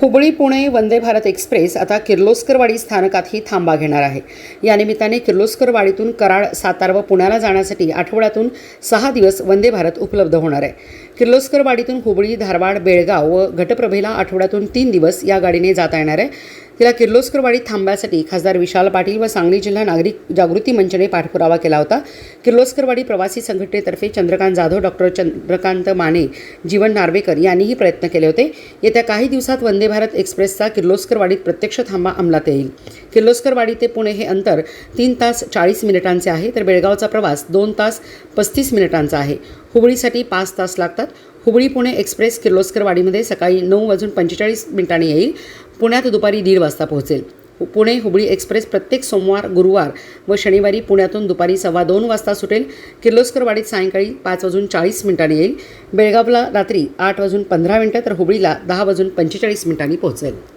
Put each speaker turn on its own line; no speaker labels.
Hubli Pune Vande Bharat express आता किर्लोस्करवाडी स्थानकातही थांबा घेणार आहे. या निमित्ताने किर्लोस्करवाडीतून कराड सातारा व पुण्याला जाण्यासाठी आठवड्यातून सहा दिवस वंदे भारत उपलब्ध होणार आहे. किर्लोस्करवाडीतून हुबळी धारवाड बेळगाव व घटप्रभेला आठवड्यातून तीन दिवस या गाडीने जाता येणार आहे. तिला किर्लोस्करवाडीत थांबण्यासाठी खासदार विशाल पाटील व सांगली जिल्हा नागरिक जागृती मंचने पाठपुरावा केला होता. किर्लोस्करवाडी प्रवासी संघटनेतर्फे चंद्रकांत जाधव डॉक्टर चंद्रकांत माने जीवन नार्वेकर यांनीही प्रयत्न केले होते. येत्या काही दिवसात वंदे भारत एक्सप्रेसचा किर्लोस्करवाडीत प्रत्यक्ष थांबा अंमलात येईल. किर्लोस्करवाडी ते पुणे हे अंतर तीन तास चाळीस मिनिटांचे आहे तर बेळगावचा प्रवास दोन तास पस्तीस मिनिटांचा आहे. हुबळीसाठी पाच तास लागतात. हुबळी पुणे एक्सप्रेस किर्लोस्करवाडीमध्ये सकाळी नऊ वाजून पंचेचाळीस मिनिटांनी येईल. पुण्यात दुपारी दीड वाजता पोहोचेल. हु- पुणे हुबळी एक्सप्रेस प्रत्येक सोमवार गुरुवार व शनिवारी पुण्यातून दुपारी सव्वा दोन वाजता सुटेल. किर्लोस्करवाडीत सायंकाळी पाच वाजून चाळीस मिनिटांनी येईल. बेळगावला रात्री आठ वाजून पंधरा मिनिटं तर हुबळीला दहा वाजून पंचेचाळीस मिनिटांनी पोहोचेल.